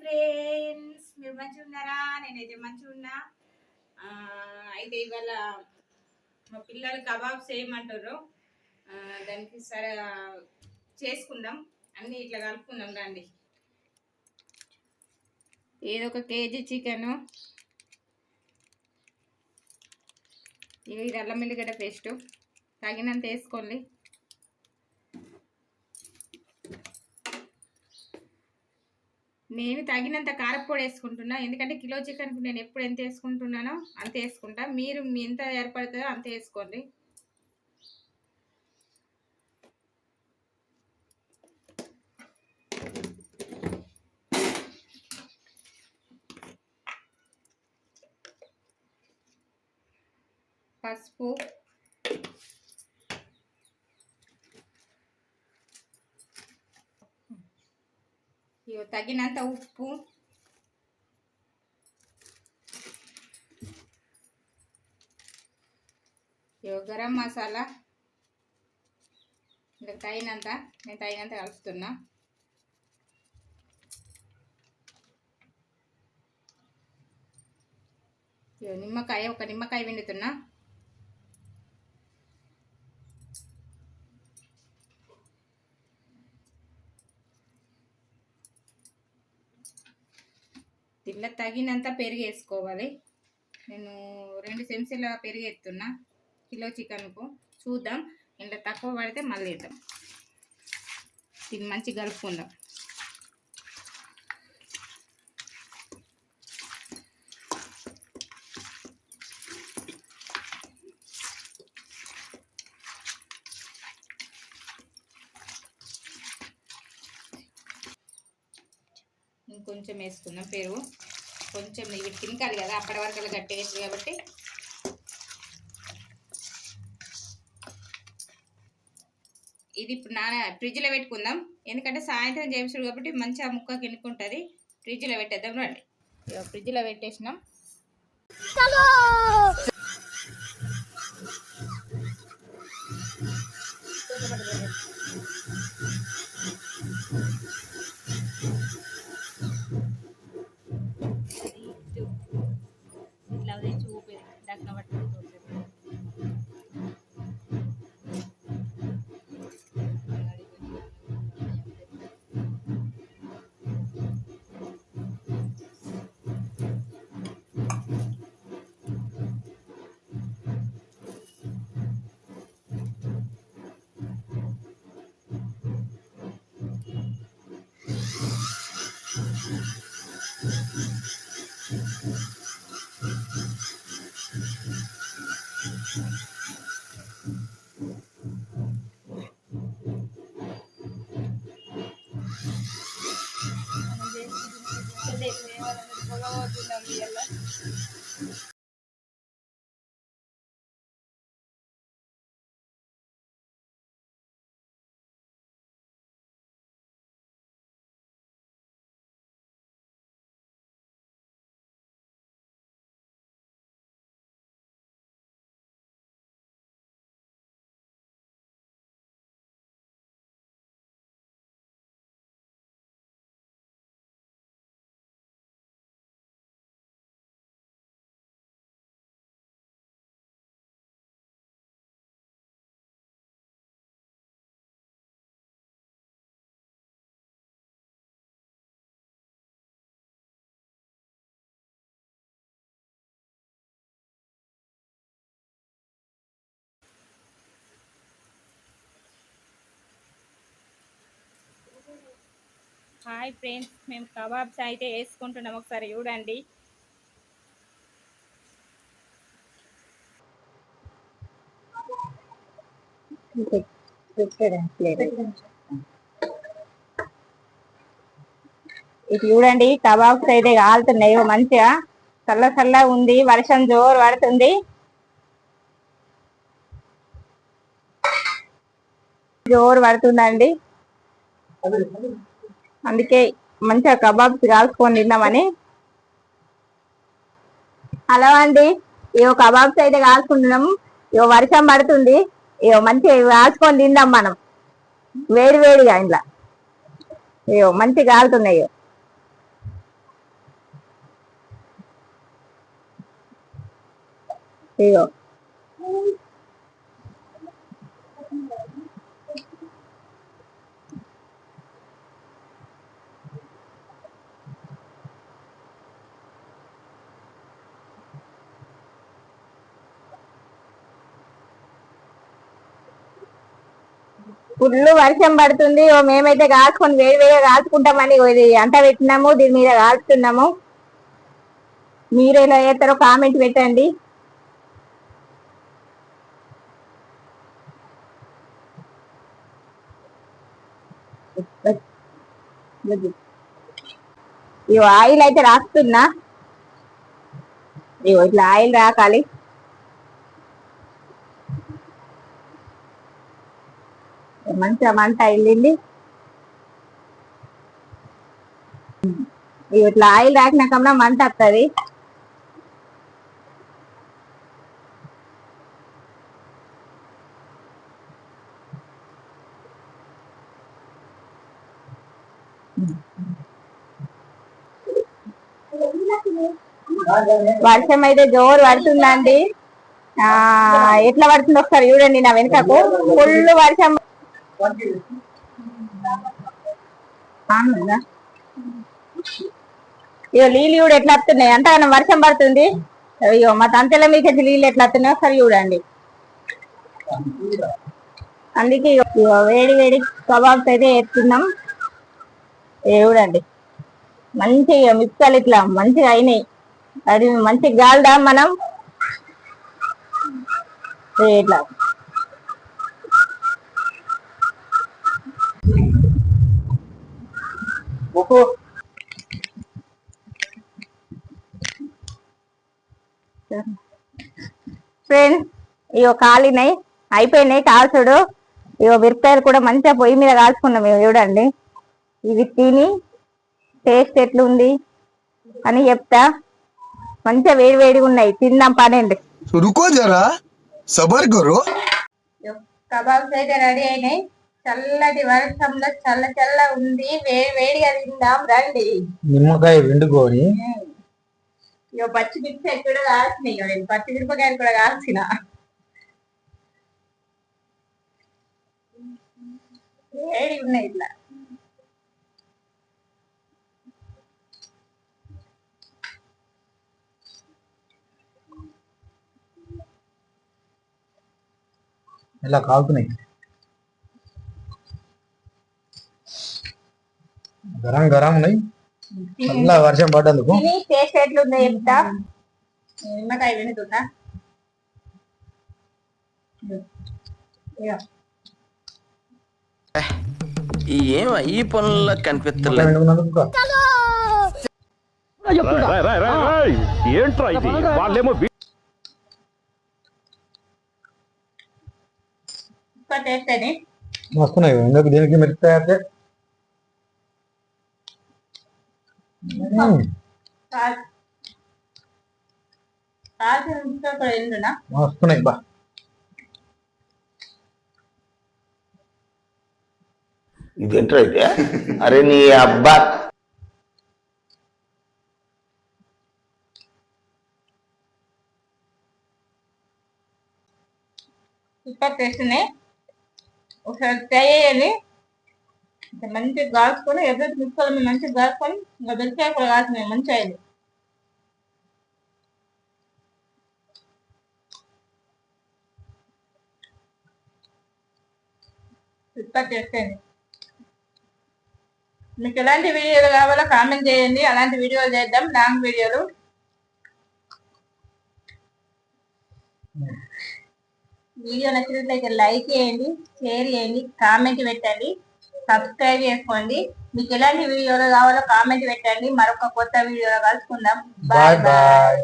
Friends మీరు మంచిగా ఉన్నారా? నేనైతే మంచిగా ఉన్నా. అయితే ఇవాళ మా పిల్లలు కబాబ్స్ చేయమంటారు దానికి సరే చేసుకుందాం. అన్నీ ఇట్లా కలుపుకుందాం రండి. ఏదో ఒక కేజీ చికెను. ఇది అల్లం వెల్లిగడ్డ పేస్ట్. తగినంత వేసుకోండి. నేను తగినంత కారపొడి వేసుకుంటున్నా. ఎందుకంటే కిలో చికెన్కి నేను ఎప్పుడు ఎంత వేసుకుంటున్నానో అంత వేసుకుంటా. మీరు మీ ఎంత ఏర్పడుతుందో అంత వేసుకోండి. పసుపు తగినంత ఉప్పు. గరం మసాలా. ఇంకా తగినంత నేను తగినంత కలుపుతున్నా. ఇగో నిమ్మకాయ ఒక నిమ్మకాయ పిండుతున్నా. ఇట్లా తగినంత పెరుగు వేసుకోవాలి. నేను రెండు చెంచాల పెరుగు ఎత్తున్నా కిలో చికెన్కు చూద్దాం. ఇంట్లో తక్కువ పడితే మళ్ళీ వేద్దాం. దీన్ని మంచి కలుపుకుందాం. కొంచెం వేసుకుందాం. పెరుగు కొంచెం ఇవి తినకాలి కదా అప్పటి వరకు అలా గట్టి వేస్తుంది కాబట్టి. ఇది ఇప్పుడు నాన ఫ్రిడ్జ్లో పెట్టుకుందాం. ఎందుకంటే సాయంత్రం చేపిస్తాడు కాబట్టి మంచిగా ముక్క కినుకుంటుంది ఫ్రిడ్జ్లో పెట్టేద్దాం రండి. ఫ్రిడ్జ్లో పెట్టేసినాం. ఇట్లా ahora. హాయ్ ఫ్రెండ్స్ మేము కబాబ్స్ అయితే వేసుకుంటున్నాం. ఒకసారి చూడండి. ఇది చూడండి కబాబ్స్ అయితే కాలుతున్నాయి. మంచిగా చల్ల చల్ల ఉంది. వర్షం జోరు పడుతుంది. జోరు పడుతుందండి. అందుకే మంచిగా కబాబ్స్ కాల్చుకొని తిన్నామని. హలో అండి ఇవో కబాబ్స్ అయితే కాల్చుకుంటున్నాం ఇవో వర్షం పడుతుంది. ఇవో మంచిగా కాల్చుకొని తిందాం మనం. వేడి వేడిగా ఇంట్లో. ఇవో మంచిగా కాలుతున్నాయి ఇవో ఫుల్ వర్షం పడుతుంది. ఓ మేమైతే కాల్చుకొని వేడి వేడిగా కాల్చుకుంటామని ఇది అంట పెట్టినాము. దీని మీద కాల్చుతున్నాము మీరు ఎలా చేస్తారో కామెంట్ పెట్టండి. ఇవి ఆయిల్ అయితే రాస్తున్నా. ఇట్లా ఆయిల్ రాకాలి. మంచిగా మంట వెళ్ళింది ఇట్లా ఆయిల్ రాకినాకన్నా మంట వస్తుంది వర్షం అయితే జోరు పడుతుందండి. ఆ ఎట్లా పడుతుంది ఒకసారి చూడండి నా వెనుకకు. ఫుల్ వర్షం ఆనుందా? ఇగో నీళ్ళు కూడా ఎట్లా వస్తున్నాయి అంతగానో వర్షం పడుతుంది. అయ్యో మా తంతెల మీకు నీళ్ళు ఎట్లా వస్తున్నాయి ఒకసారి చూడండి. అందుకే వేడి వేడి కబాబ్స్ అయితే వేస్తున్నాం. చూడండి. మంచిగా మిక్సలు ఇట్లా మంచిగా అయినాయి. అది మంచిగా గాలిదా మనం. ఇట్లా. నాకు ఫ్రెండ్ ఇవో కాలినాయి అయిపోయినాయి కాల్చుడు ఇవో మిరపకాయలు కూడా మంచిగా పొయ్యి మీద కాల్చుకున్నాం మేము చూడండి. ఇవి తిని టేస్ట్ ఎట్లుంది అని చెప్తా. మంచిగా వేడి వేడిగా ఉన్నాయి తిందాం పనండి అండి జరా సబర్ కబాబ్స్ అయితే రెడీ అయినాయి. చల్లటి వర్షంలో చల్ల చల్ల ఉంది. వేడి వేడిగా తిందాం రండి. నిమ్మకాయ వెండుకొని ఇక పచ్చి మిర్చి కూడా కాల్చినాయి ఇగో నేను పచ్చి మిరపకాయలు కూడా కాల్చిన. వేడి ఉన్నాయి ఇట్లా. ఇలా కాలుతున్నాయి గరం గరం ఉన్నాయి. చల్ల వర్షం పడ్డందుకు. టేస్ట్ ఎట్లుందో చెప్తా? నిమ్మకాయ వినుతుందా ఏం ఈ పనుల్లో వెండుకున్నందుకు ఏంట్రా ఇది? వాళ్ళేమో దీనికి మిరపకాయ అయితే మ్మ్. కాల్ కాల్చిన మిరపకాయ కూడా ఎందునా వస్తున్నాయి బా. ఇదేంట్రా అయితే? అరే నీ అబ్బా. సూపర్ టేస్ట్ ఒకసారి ట్రై చేయండి. మంచిగా కాల్చుకొని ఎదురు తీసుకోవాలి మంచి మంచిగా కాల్చుకొని ఇంకా మిరపకాయ కూడా కాల్చినాయి మంచిగా అయింది సూపర్ టేస్ట్ మీకు ఎలాంటి వీడియోలు కావాలో కామెంట్ చేయండి అలాంటి వీడియోలు చేద్దాం లాంగ్ వీడియోలు. వీడియో నచ్చినట్లయితే లైక్ చేయండి షేర్ చేయండి కామెంట్ పెట్టండి. సబ్స్క్రైబ్ చేసుకోండి. మీకు ఎలాంటి వీడియోలు కావాలో కామెంట్ పెట్టండి. మరొక కొత్త వీడియోలో కలుసుకుందాం. Bye bye